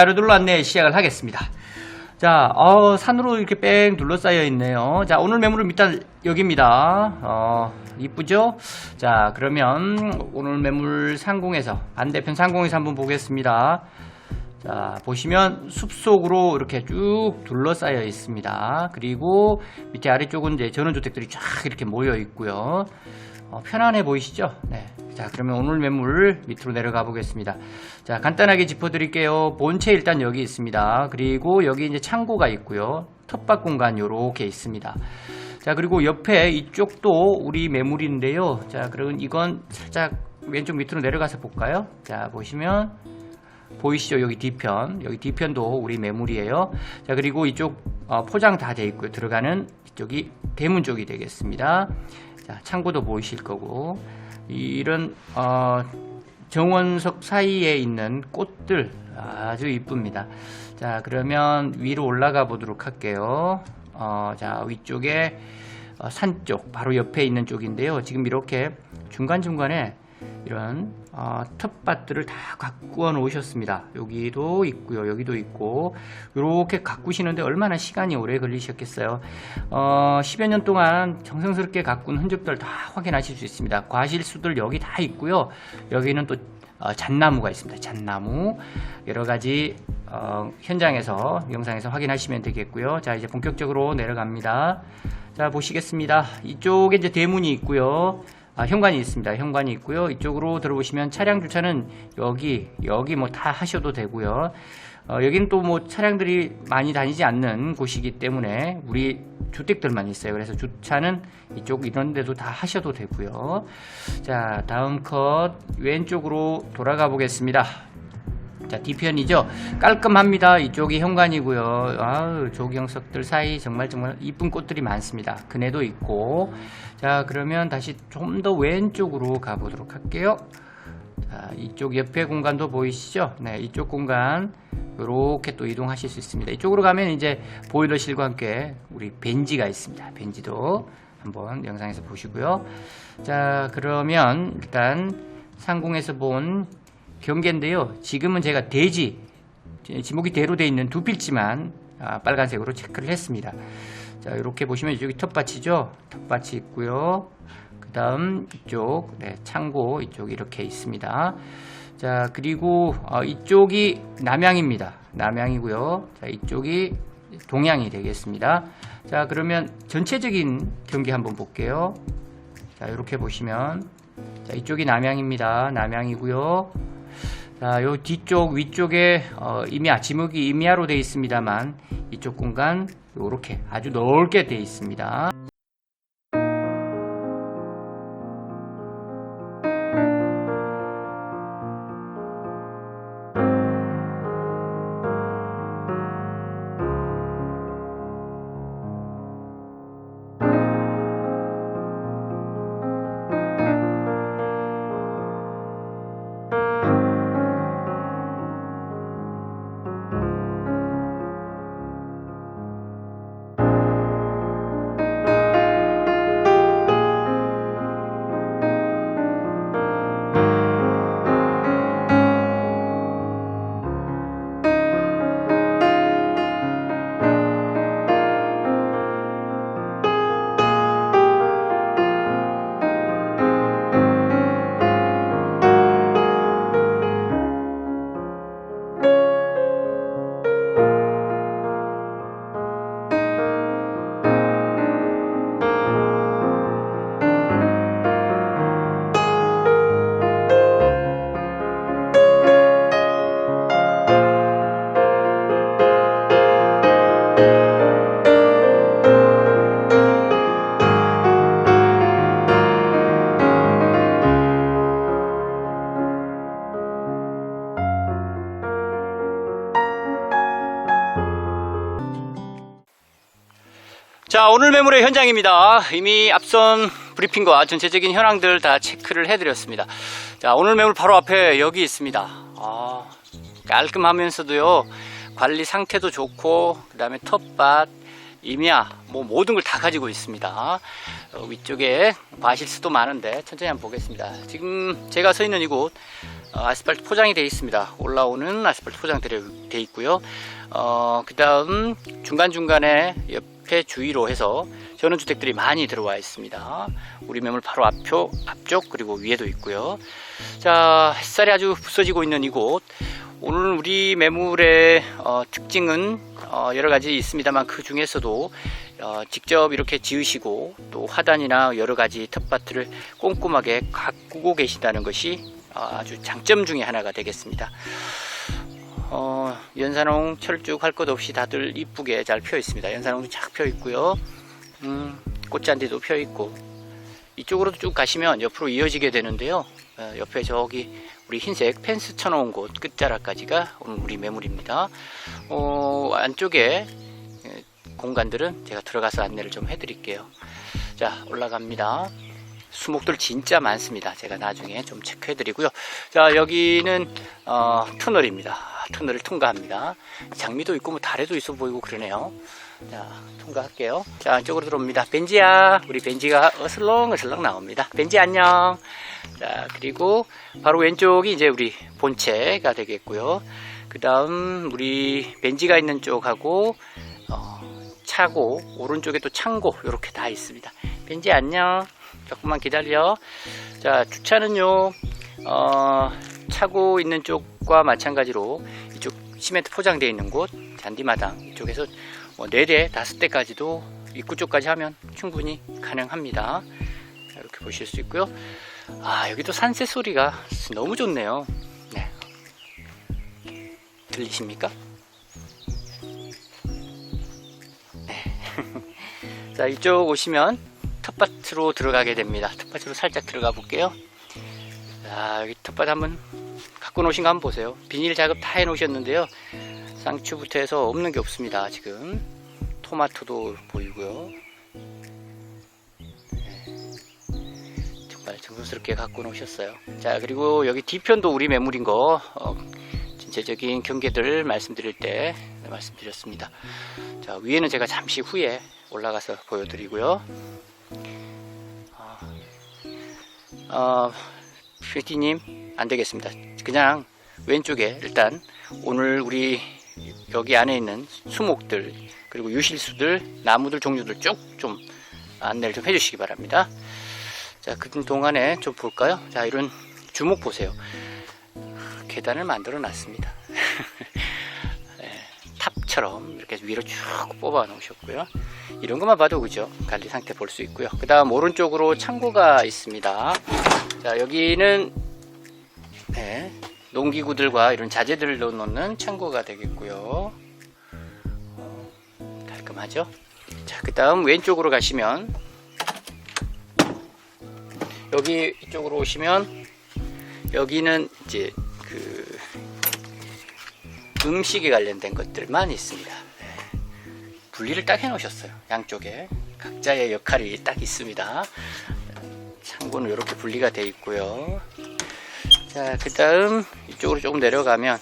자료들로 안내 시작을 하겠습니다. 자, 어, 산으로 이렇게 뺑 둘러싸여 있네요. 자, 오늘 매물은 일단 여기입니다. 어, 이쁘죠? 자, 그러면 오늘 매물 상공에서, 반대편 상공에서 한번 보겠습니다. 자, 보시면 숲속으로 이렇게 쭉 둘러싸여 있습니다. 그리고 밑에 아래쪽은 이제 전원주택들이 쫙 이렇게 모여 있고요. 어, 편안해 보이시죠? 네. 자, 그러면 오늘 매물 밑으로 내려가 보겠습니다. 자, 간단하게 짚어 드릴게요. 본체 일단 여기 있습니다. 그리고 여기 이제 창고가 있고요. 텃밭 공간 요렇게 있습니다. 자, 그리고 옆에 이쪽도 우리 매물인데요. 자, 그러면 이건 살짝 왼쪽 밑으로 내려가서 볼까요? 자, 보시면 보이시죠? 여기 뒤편. 여기 뒤편도 우리 매물이에요. 자, 그리고 이쪽 어, 포장 다 돼 있고요. 들어가는 이쪽이 대문 쪽이 되겠습니다. 자, 창고도 보이실 거고. 이런 어, 정원석 사이에 있는 꽃들 아주 이쁩니다. 자, 그러면 위로 올라가 보도록 할게요. 어, 자, 위쪽에 어, 산 쪽, 바로 옆에 있는 쪽인데요. 지금 이렇게 중간중간에 이런 어, 텃밭들을 다 가꾸어 놓으셨습니다. 여기도 있고요. 여기도 있고 이렇게 가꾸시는데 얼마나 시간이 오래 걸리셨겠어요. 어, 10여 년 동안 정성스럽게 가꾼 흔적들 다 확인하실 수 있습니다. 과실수들 여기 다 있고요. 여기는 또 어, 잣나무가 있습니다. 잣나무 여러 가지 어, 현장에서 영상에서 확인하시면 되겠고요. 자 이제 본격적으로 내려갑니다. 자 보시겠습니다. 이쪽에 이제 대문이 있고요. 아, 현관이 있습니다. 현관이 있고요. 이쪽으로 들어보시면 차량 주차는 여기 여기 뭐 다 하셔도 되고요. 어, 여기는 또 뭐 차량들이 많이 다니지 않는 곳이기 때문에 우리 주택들만 있어요. 그래서 주차는 이쪽 이런 데도 다 하셔도 되고요. 자, 다음 컷 왼쪽으로 돌아가 보겠습니다. 자, 뒤편이죠. 깔끔합니다. 이쪽이 현관이고요. 아우, 조경석들 사이 정말 정말 이쁜 꽃들이 많습니다. 그네도 있고. 자, 그러면 다시 좀 더 왼쪽으로 가보도록 할게요. 자, 이쪽 옆에 공간도 보이시죠? 네, 이쪽 공간 이렇게 또 이동하실 수 있습니다. 이쪽으로 가면 이제 보일러실과 함께 우리 벤지가 있습니다. 벤지도 한번 영상에서 보시고요. 자, 그러면 일단 상공에서 본 경계인데요. 지금은 제가 대지 지목이 대로 되어 있는 두 필지만 아, 빨간색으로 체크를 했습니다. 자, 이렇게 보시면 이쪽이 텃밭이죠. 텃밭이 있고요. 그 다음 이쪽 네, 창고 이쪽 이렇게 있습니다. 자 그리고 어, 이쪽이 남양입니다. 남양이고요. 자 이쪽이 동양이 되겠습니다. 자 그러면 전체적인 경기 한번 볼게요. 자 이렇게 보시면 자 이쪽이 남양입니다. 남양이고요. 자, 요 뒤쪽 위쪽에 어, 임야 지목이 임야로 되어 있습니다만 이쪽 공간 요렇게 아주 넓게 되어 있습니다. 자, 오늘 매물의 현장입니다. 이미 앞선 브리핑과 전체적인 현황들 다 체크를 해드렸습니다. 자, 오늘 매물 바로 앞에 여기 있습니다. 아, 깔끔하면서도요, 관리 상태도 좋고, 그 다음에 텃밭, 임야, 뭐 모든 걸 다 가지고 있습니다. 어, 위쪽에 과실수도 많은데 천천히 한번 보겠습니다. 지금 제가 서 있는 이곳 어, 아스팔트 포장이 되어 있습니다. 올라오는 아스팔트 포장 되어 있고요. 어, 그 다음 중간중간에 옆 에 주위로 해서 전원주택들이 많이 들어와 있습니다. 우리 매물 바로 앞표, 앞쪽 그리고 위에도 있고요. 자, 햇살이 아주 부서지고 있는 이곳. 오늘 우리 매물의 어, 특징은 어, 여러 가지 있습니다만 그 중에서도 어, 직접 이렇게 지으시고 또 화단이나 여러 가지 텃밭을 꼼꼼하게 가꾸고 계신다는 것이 어, 아주 장점 중에 하나가 되겠습니다. 어, 연산홍 철쭉 할 것 없이 다들 이쁘게 잘 펴 있습니다. 연산홍도 쫙 펴 있고요. 음, 꽃잔디도 펴 있고 이쪽으로도 쭉 가시면 옆으로 이어지게 되는데요. 어, 옆에 저기 우리 흰색 펜스 쳐놓은 곳 끝자락까지가 오늘 우리 매물입니다. 어, 안쪽에 예, 공간들은 제가 들어가서 안내를 좀 해드릴게요. 자 올라갑니다. 수목들 진짜 많습니다. 제가 나중에 좀 체크해드리고요. 자 여기는 어, 터널입니다. 터널을 통과합니다. 장미도 있고 뭐 다래도 있어 보이고 그러네요. 자 통과할게요. 자 안쪽으로 들어옵니다. 벤지야 우리 벤지가 어슬렁어슬렁 나옵니다. 벤지 안녕. 자 그리고 바로 왼쪽이 이제 우리 본체가 되겠고요. 그 다음 우리 벤지가 있는 쪽하고 어, 차고 오른쪽에 또 창고 이렇게 다 있습니다. 벤지 안녕. 조금만 기다려. 자 주차는요. 어, 차고 있는 쪽과 마찬가지로 이쪽 시멘트 포장되어 있는 곳 잔디마당 이쪽에서 뭐 4대, 5대까지도 입구 쪽까지 하면 충분히 가능합니다. 자, 이렇게 보실 수 있고요. 아 여기도 산새 소리가 너무 좋네요. 네. 들리십니까? 네. 자 이쪽 오시면 텃밭으로 들어가게 됩니다. 텃밭으로 살짝 들어가 볼게요. 자 여기 텃밭 한번 갖고 놓으신 거 한번 보세요. 비닐 작업 다 해 놓으셨는데요. 쌍추부터 해서 없는 게 없습니다. 지금 토마토도 보이고요. 네. 정말 정성스럽게 갖고 놓으셨어요. 자 그리고 여기 뒤편도 우리 매물인 거 어, 전체적인 경계들 말씀드릴 때 네, 말씀드렸습니다. 자 위에는 제가 잠시 후에 올라가서 보여드리고요. 어, PD님 안 되겠습니다. 그냥 왼쪽에 일단 오늘 우리 여기 안에 있는 수목들 그리고 유실수들 나무들 종류들 쭉 좀 안내를 좀 해주시기 바랍니다. 자, 그 동안에 좀 볼까요? 자, 이런 주목 보세요. 계단을 만들어 놨습니다. 네, 탑처럼 이렇게 위로 쭉 뽑아 놓으셨고요. 이런 것만 봐도 그죠? 관리 상태 볼 수 있고요. 그 다음 오른쪽으로 창고가 있습니다. 자, 여기는 네, 농기구들과 이런 자재들을 넣어놓는 창고가 되겠고요. 어, 깔끔하죠? 자, 그 다음 왼쪽으로 가시면 여기 이쪽으로 오시면 여기는 이제 그 음식에 관련된 것들만 있습니다. 네. 분리를 딱 해놓으셨어요. 양쪽에 각자의 역할이 딱 있습니다. 창고는 이렇게 분리가 되어 있고요. 자, 그 다음 이쪽으로 조금 내려가면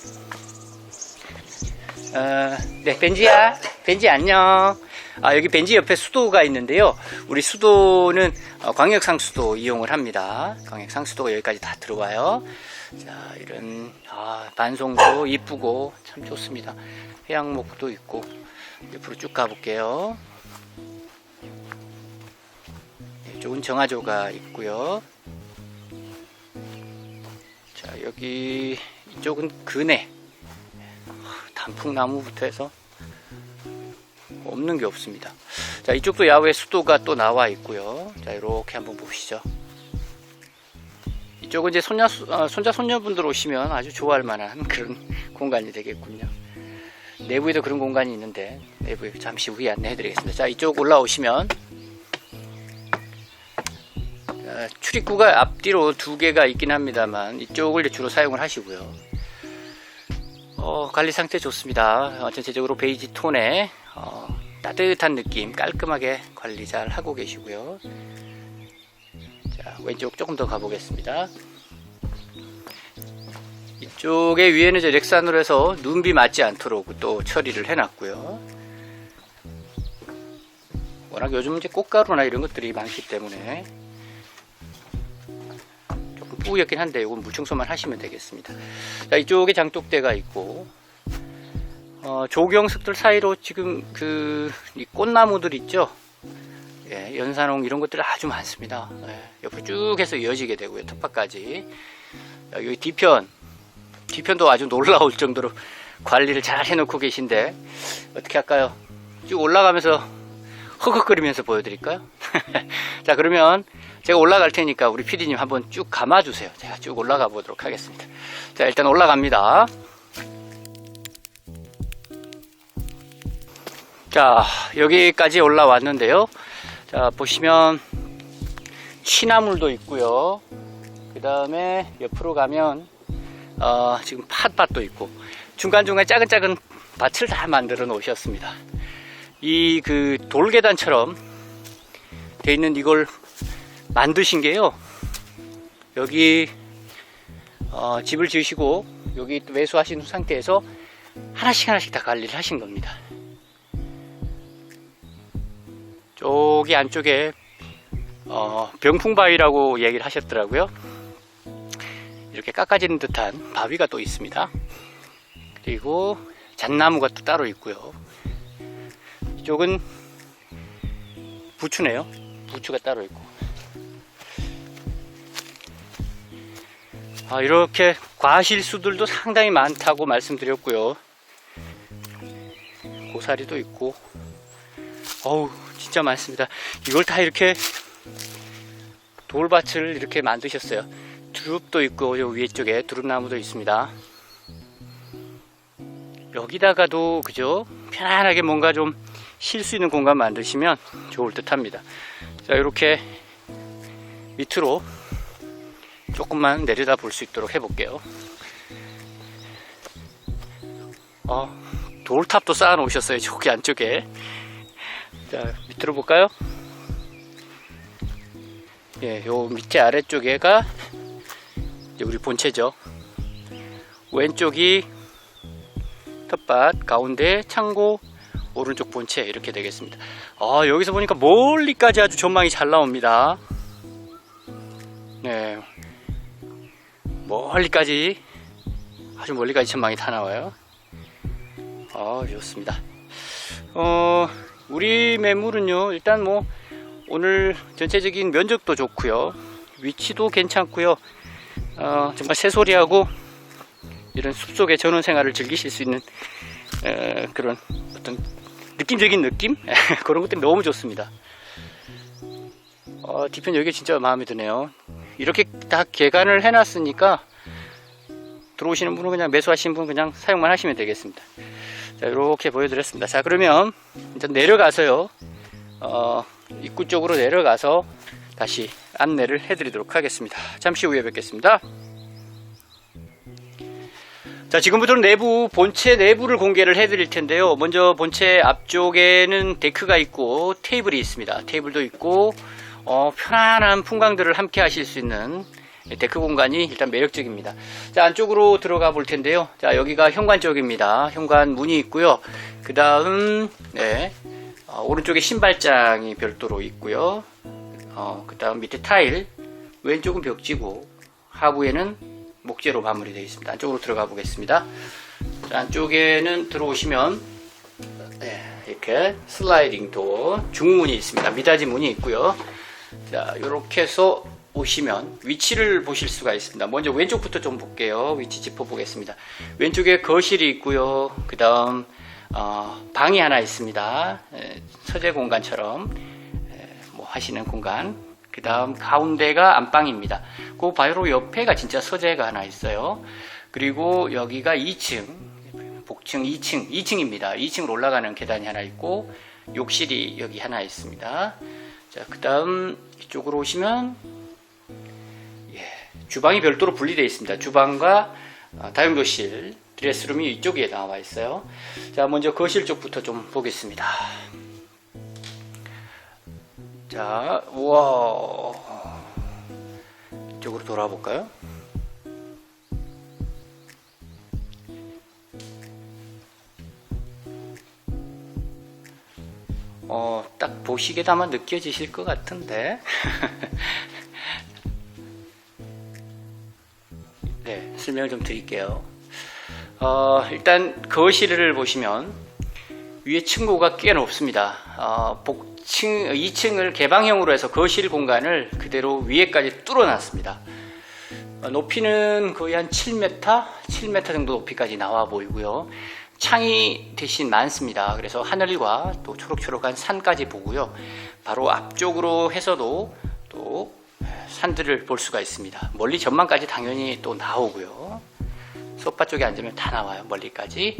어, 네, 벤지야. 벤지 안녕. 아, 여기 벤지 옆에 수도가 있는데요. 우리 수도는 어, 광역상 수도 이용을 합니다. 광역상 수도가 여기까지 다 들어와요. 자, 이런 아, 반송도 이쁘고 참 좋습니다. 해양목도 있고 옆으로 쭉 가볼게요. 네, 좋은 정화조가 있고요. 자, 여기 이쪽은 그네 단풍나무부터 해서 없는 게 없습니다. 자, 이쪽도 야외 수도가 또 나와 있고요. 자, 이렇게 한번 보시죠. 이쪽은 이제 손자, 어, 손자 손녀분들 오시면 아주 좋아할 만한 그런 공간이 되겠군요. 내부에도 그런 공간이 있는데 내부에 잠시 후에 안내해 드리겠습니다. 자, 이쪽 올라오시면 출입구가 앞뒤로 두 개가 있긴 합니다만 이쪽을 주로 사용을 하시고요. 어, 관리 상태 좋습니다. 어, 전체적으로 베이지 톤에 어, 따뜻한 느낌 깔끔하게 관리 잘 하고 계시고요. 자, 왼쪽 조금 더 가보겠습니다. 이쪽에 위에는 이제 렉산으로 해서 눈비 맞지 않도록 또 처리를 해놨고요. 워낙 요즘 이제 꽃가루나 이런 것들이 많기 때문에 뿌옇긴 한데 이건 물청소만 하시면 되겠습니다. 자, 이쪽에 장독대가 있고 어, 조경석들 사이로 지금 그이 꽃나무들 있죠. 예, 연산홍 이런 것들 아주 많습니다. 예, 옆으로 쭉 해서 이어지게 되고요. 텃밭까지. 자, 여기 뒤편, 뒤편도 아주 놀라울 정도로 관리를 잘 해놓고 계신데 어떻게 할까요? 쭉 올라가면서 허걱거리면서 보여드릴까요? 자 그러면 제가 올라갈 테니까 우리 PD님 한번 쭉 감아주세요. 제가 쭉 올라가 보도록 하겠습니다. 자 일단 올라갑니다. 자 여기까지 올라왔는데요. 자 보시면 취나물도 있고요. 그 다음에 옆으로 가면 어, 지금 팥밭도 있고 중간중간 작은 작은 밭을 다 만들어 놓으셨습니다. 이 그 돌계단처럼 돼 있는 이걸 만드신 게요. 여기 어, 집을 지으시고 여기 또 매수하신 상태에서 하나씩 하나씩 다 관리를 하신 겁니다. 저기 안쪽에 어, 병풍바위라고 얘기를 하셨더라고요. 이렇게 깎아지는 듯한 바위가 또 있습니다. 그리고 잣나무가 또 따로 있고요. 이쪽은 부추네요. 부추가 따로 있고. 아, 이렇게 과실수들도 상당히 많다고 말씀드렸고요. 고사리도 있고. 어우, 진짜 많습니다. 이걸 다 이렇게 돌밭을 이렇게 만드셨어요. 두릅도 있고, 요 위에 쪽에 두릅나무도 있습니다. 여기다가도, 그죠? 편안하게 뭔가 좀 쉴 수 있는 공간 만드시면 좋을 듯 합니다. 자, 이렇게 밑으로 조금만 내려다 볼 수 있도록 해볼게요. 어, 돌탑도 쌓아 놓으셨어요. 저기 안쪽에. 자, 밑으로 볼까요? 예, 요 밑에 아래쪽에가 우리 본체죠. 왼쪽이 텃밭, 가운데 창고, 오른쪽 본체 이렇게 되겠습니다. 아, 여기서 보니까 멀리까지 아주 전망이 잘 나옵니다. 멀리까지 아주 멀리까지 전망이 다 나와요. 아, 좋습니다. 어, 우리 매물은요. 일단 뭐 오늘 전체적인 면적도 좋고요. 위치도 괜찮고요. 어, 정말 새소리하고 이런 숲속의 전원 생활을 즐기실 수 있는 에, 그런 어떤 느낌적인 느낌 그런 것들이 너무 좋습니다. 어, 뒤편 여기 진짜 마음에 드네요. 이렇게 다 개간을 해놨으니까 들어오시는 분은 그냥 매수하시는 분은 그냥 사용만 하시면 되겠습니다. 자, 이렇게 보여드렸습니다. 자, 그러면 일단 내려가서요. 어, 입구 쪽으로 내려가서 다시 안내를 해드리도록 하겠습니다. 잠시 후에 뵙겠습니다. 자, 지금부터는 내부, 본체 내부를 공개를 해드릴 텐데요. 먼저 본체 앞쪽에는 데크가 있고 테이블이 있습니다. 테이블도 있고, 어, 편안한 풍광들을 함께 하실 수 있는 데크 공간이 일단 매력적입니다. 자, 안쪽으로 들어가 볼 텐데요. 자, 여기가 현관 쪽입니다. 현관 문이 있고요. 그 다음, 네. 어, 오른쪽에 신발장이 별도로 있고요. 어, 그 다음 밑에 타일, 왼쪽은 벽지고, 하부에는 목재로 마무리되어 있습니다. 안쪽으로 들어가 보겠습니다. 자, 안쪽에는 들어오시면 네, 이렇게 슬라이딩 도어 중문이 있습니다. 미닫이 문이 있고요. 자, 이렇게 해서 오시면 위치를 보실 수가 있습니다. 먼저 왼쪽부터 좀 볼게요. 위치 짚어보겠습니다. 왼쪽에 거실이 있고요. 그 다음 어, 방이 하나 있습니다. 에, 서재 공간처럼 에, 뭐 하시는 공간. 그 다음 가운데가 안방입니다. 그 바로 옆에가 진짜 서재가 하나 있어요. 그리고 여기가 2층, 복층 2층, 2층입니다. 2층으로 올라가는 계단이 하나 있고 욕실이 여기 하나 있습니다. 자, 그 다음 이쪽으로 오시면 예, 주방이 별도로 분리되어 있습니다. 주방과 어, 다용도실, 드레스룸이 이쪽에 나와 있어요. 자, 먼저 거실 쪽부터 좀 보겠습니다. 자, 우와. 이쪽으로 돌아볼까요? 어, 딱 보시게다만 느껴지실 것 같은데. 설명을 좀 드릴게요. 어, 일단 거실을 보시면 위에 층고가 꽤 높습니다. 어, 복층 2층을 개방형으로 해서 거실 공간을 그대로 위에까지 뚫어놨습니다. 어, 높이는 거의 한 7m, 7m 정도 높이까지 나와 보이고요. 창이 대신 많습니다. 그래서 하늘과 또 초록초록한 산까지 보고요. 바로 앞쪽으로 해서도 또 산들을 볼 수가 있습니다. 멀리 전망까지 당연히 또 나오고요. 소파 쪽에 앉으면 다 나와요. 멀리까지.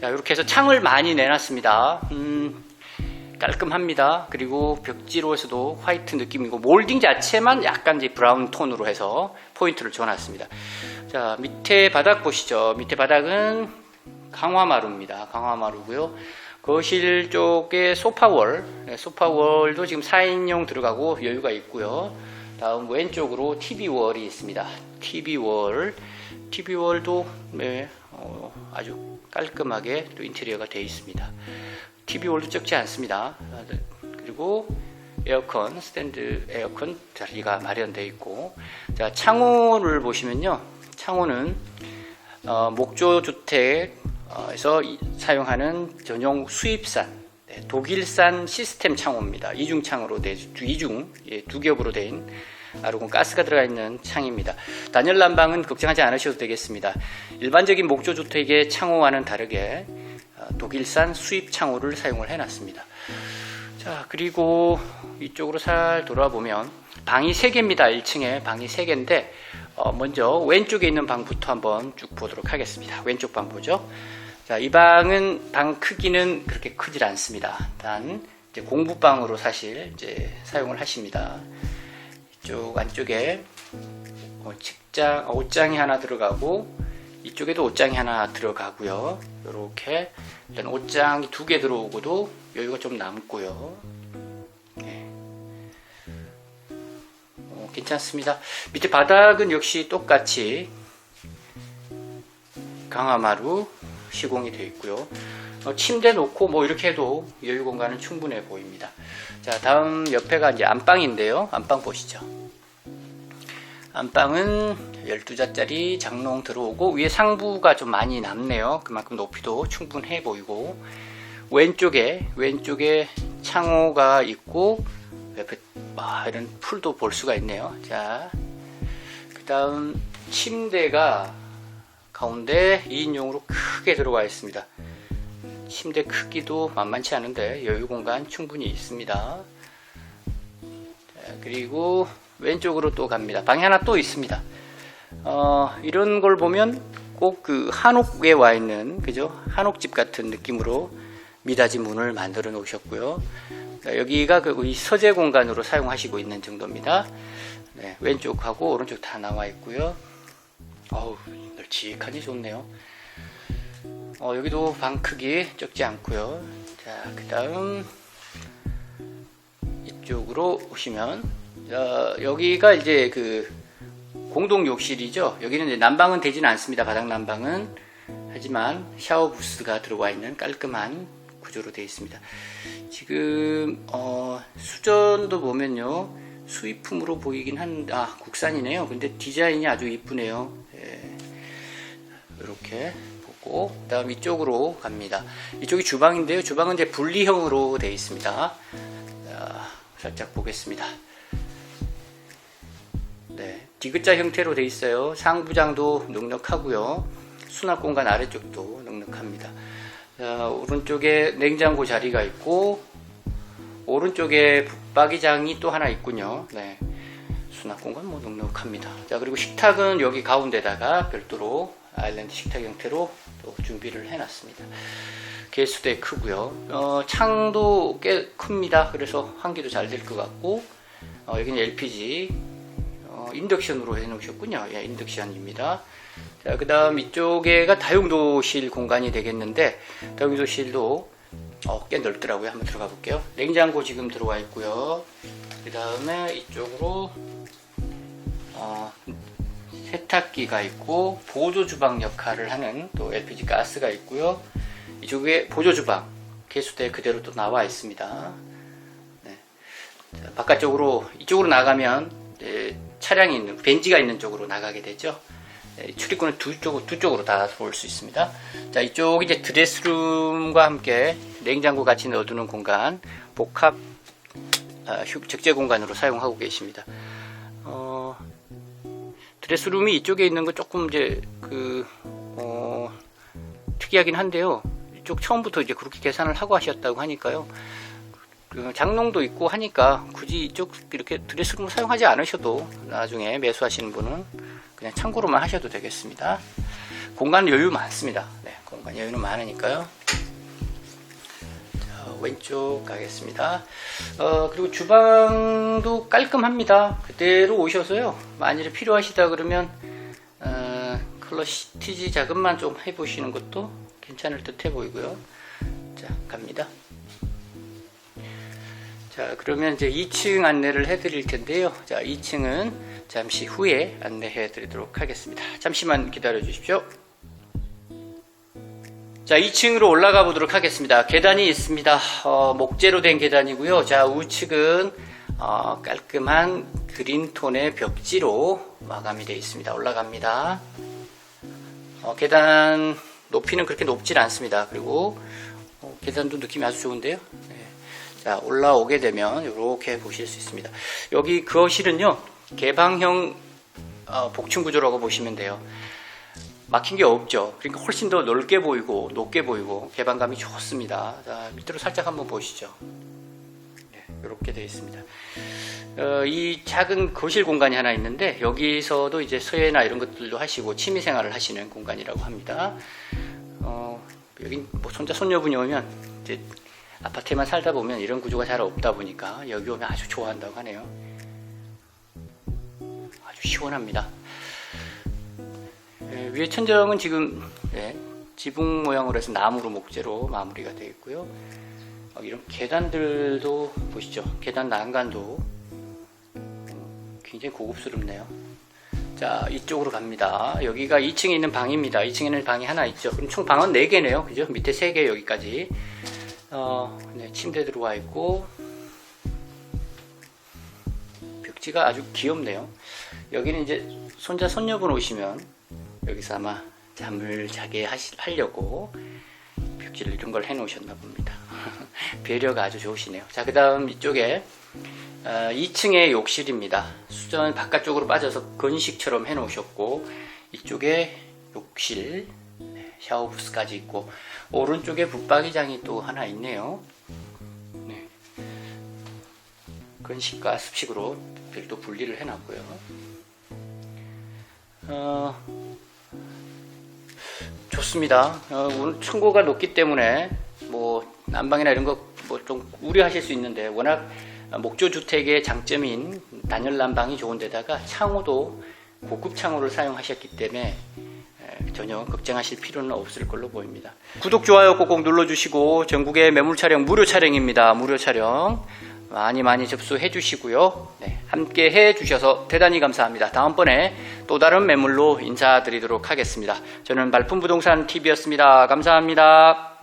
자, 이렇게 해서 창을 많이 내놨습니다. 음, 깔끔합니다. 그리고 벽지로에서도 화이트 느낌이고 몰딩 자체만 약간 이제 브라운 톤으로 해서 포인트를 줘놨습니다. 자, 밑에 바닥 보시죠. 밑에 바닥은 강화마루입니다. 강화마루고요. 거실 쪽에 소파월, 네, 소파월도 지금 4인용 들어가고 여유가 있고요. 다음 왼쪽으로 TV월이 있습니다. TV월, TV월도 네, 어, 아주 깔끔하게 또 인테리어가 되어 있습니다. TV월도 적지 않습니다. 그리고 에어컨, 스탠드 에어컨 자리가 마련되어 있고, 자, 창호를 보시면요. 창호는 어, 목조 주택 에서 사용하는 전용 수입산 네, 독일산 시스템 창호입니다. 이중 창으로 돼 이중 예, 두 겹으로 된 아르곤 가스가 들어가 있는 창입니다. 단열 난방은 걱정하지 않으셔도 되겠습니다. 일반적인 목조 주택의 창호와는 다르게 어, 독일산 수입 창호를 사용을 해놨습니다. 자 그리고 이쪽으로 살 돌아보면 방이 3개입니다. 1층에 방이 3개인데 어, 먼저 왼쪽에 있는 방부터 한번 쭉 보도록 하겠습니다. 왼쪽 방 보죠. 자, 이 방은 방 크기는 그렇게 크질 않습니다. 단 이제 공부방으로 사실 이제 사용을 하십니다. 이쪽 안쪽에 어, 책장, 어, 옷장이 하나 들어가고 이쪽에도 옷장이 하나 들어가고요. 이렇게 일단 옷장이 두 개 들어오고도 여유가 좀 남고요. 네. 어, 괜찮습니다. 밑에 바닥은 역시 똑같이 강화마루 시공이 되어 있고요. 어, 침대 놓고 뭐 이렇게 해도 여유 공간은 충분해 보입니다. 자, 다음 옆에가 이제 안방인데요. 안방 보시죠. 안방은 12자짜리 장롱 들어오고 위에 상부가 좀 많이 남네요. 그만큼 높이도 충분해 보이고 왼쪽에 왼쪽에 창호가 있고 옆에 와, 이런 풀도 볼 수가 있네요. 자, 그다음 침대가 가운데 2인용으로 크게 들어가 있습니다. 침대 크기도 만만치 않은데 여유 공간 충분히 있습니다. 자, 그리고 왼쪽으로 또 갑니다. 방이 하나 또 있습니다. 어, 이런 걸 보면 꼭 그 한옥에 와 있는 그죠? 한옥집 같은 느낌으로 미닫이 문을 만들어 놓으셨고요. 자, 여기가 그 서재 공간으로 사용하시고 있는 정도입니다. 네, 왼쪽하고 오른쪽 다 나와 있고요. 어우, 널찍하니 좋네요. 어, 여기도 방 크기 적지 않고요. 자, 그 다음 이쪽으로 오시면 어, 여기가 이제 그 공동 욕실이죠. 여기는 이제 난방은 되지는 않습니다. 바닥 난방은 하지만 샤워 부스가 들어와 있는 깔끔한 구조로 되어 있습니다. 지금 어, 수전도 보면요 수입품으로 보이긴 한아 국산이네요. 근데 디자인이 아주 이쁘네요. 예, 이렇게 보고 그다음 이쪽으로 갑니다. 이쪽이 주방인데요. 주방은 이제 분리형으로 되어 있습니다. 자, 살짝 보겠습니다. 네, 디귿자 형태로 되어 있어요. 상부장도 넉넉하고요. 수납 공간 아래쪽도 넉넉합니다. 자, 오른쪽에 냉장고 자리가 있고 오른쪽에 붙박이장이 또 하나 있군요. 네. 수납 공간 뭐 넉넉합니다. 자, 그리고 식탁은 여기 가운데다가 별도로 아일랜드 식탁 형태로 또 준비를 해놨습니다. 개수대 크고요. 어, 창도 꽤 큽니다. 그래서 환기도 잘 될 것 같고 어, 여기는 LPG 어, 인덕션으로 해놓으셨군요. 예, 인덕션입니다. 자, 그 다음 이쪽에가 다용도실 공간이 되겠는데, 다용도실도 어, 꽤 넓더라고요. 한번 들어가 볼게요. 냉장고 지금 들어와 있고요. 그 다음에 이쪽으로 어, 세탁기가 있고, 보조 주방 역할을 하는 또 LPG 가스가 있고요. 이쪽에 보조 주방, 개수대 그대로 또 나와 있습니다. 네. 자, 바깥쪽으로, 이쪽으로 나가면, 네, 차량이 있는, 벤지가 있는 쪽으로 나가게 되죠. 네, 출입구는 두, 쪽, 두 쪽으로 다 들어올 수 있습니다. 자, 이쪽이 이제 드레스룸과 함께 냉장고 같이 넣어두는 공간, 복합 아, 휴- 적재 공간으로 사용하고 계십니다. 어, 드레스룸이 이쪽에 있는 거 조금 이제 그 어, 특이하긴 한데요. 이쪽 처음부터 이제 그렇게 계산을 하고 하셨다고 하니까요. 그 장롱도 있고 하니까 굳이 이쪽 이렇게 드레스룸을 사용하지 않으셔도 나중에 매수하시는 분은 그냥 참고로만 하셔도 되겠습니다. 공간 여유 많습니다. 네, 공간 여유는 많으니까요. 자, 왼쪽 가겠습니다. 어, 그리고 주방도 깔끔합니다. 그대로 오셔서요. 만일에 필요하시다 그러면 어, 컬러 시티지 작업만 좀 해보시는 것도 괜찮을 듯해 보이고요. 자, 갑니다. 자, 그러면 이제 2층 안내를 해드릴 텐데요. 자, 2층은 잠시 후에 안내해 드리도록 하겠습니다. 잠시만 기다려 주십시오. 자, 2층으로 올라가 보도록 하겠습니다. 계단이 있습니다. 어, 목재로 된 계단이고요. 자, 우측은 어, 깔끔한 그린톤의 벽지로 마감이 되어 있습니다. 올라갑니다. 어, 계단 높이는 그렇게 높질 않습니다. 그리고 어, 계단도 느낌이 아주 좋은데요. 네. 자, 올라오게 되면 이렇게 보실 수 있습니다. 여기 거실은요, 개방형 어, 복층 구조라고 보시면 돼요. 막힌 게 없죠. 그러니까 훨씬 더 넓게 보이고 높게 보이고 개방감이 좋습니다. 자, 밑으로 살짝 한번 보시죠. 네, 이렇게 되어 있습니다. 어, 이 작은 거실 공간이 하나 있는데 여기서도 이제 서예나 이런 것들도 하시고 취미 생활을 하시는 공간이라고 합니다. 어, 여기 뭐 손자 손녀분이 오면 이제 아파트에만 살다 보면 이런 구조가 잘 없다 보니까 여기 오면 아주 좋아한다고 하네요. 아주 시원합니다. 예, 위에 천정은 지금 예, 지붕 모양으로 해서 나무로 목재로 마무리가 되어 있고요. 어, 이런 계단들도 보시죠. 계단 난간도 음, 굉장히 고급스럽네요. 자, 이쪽으로 갑니다. 여기가 2층에 있는 방입니다. 2층에는 방이 하나 있죠. 그럼 총 방은 4개네요. 그죠? 밑에 3개 여기까지. 어, 네, 침대 들어와 있고 벽지가 아주 귀엽네요. 여기는 이제 손자 손녀분 오시면 여기서 아마 잠을 자게 하시, 하려고 벽지를 이런 걸 해놓으셨나 봅니다. 배려가 아주 좋으시네요. 자, 그 다음 이쪽에 어, 2층의 욕실입니다. 수전 바깥쪽으로 빠져서 건식처럼 해놓으셨고 이쪽에 욕실, 네, 샤워 부스까지 있고 오른쪽에 붙박이장이 또 하나 있네요. 네. 건식과 습식으로 별도 분리를 해놨고요. 어, 좋습니다. 어, 오늘 층고가 높기 때문에 뭐 난방이나 이런 거 뭐 좀 우려하실 수 있는데 워낙 목조 주택의 장점인 단열 난방이 좋은데다가 창호도 고급 창호를 사용하셨기 때문에 에, 전혀 걱정하실 필요는 없을 걸로 보입니다. 구독 좋아요 꼭꼭 눌러주시고 전국의 매물 촬영 무료 촬영입니다. 무료 촬영 많이 많이 접수해 주시고요. 네, 함께 해 주셔서 대단히 감사합니다. 다음번에 또 다른 매물로 인사드리도록 하겠습니다. 저는 말품부동산 TV였습니다. 감사합니다.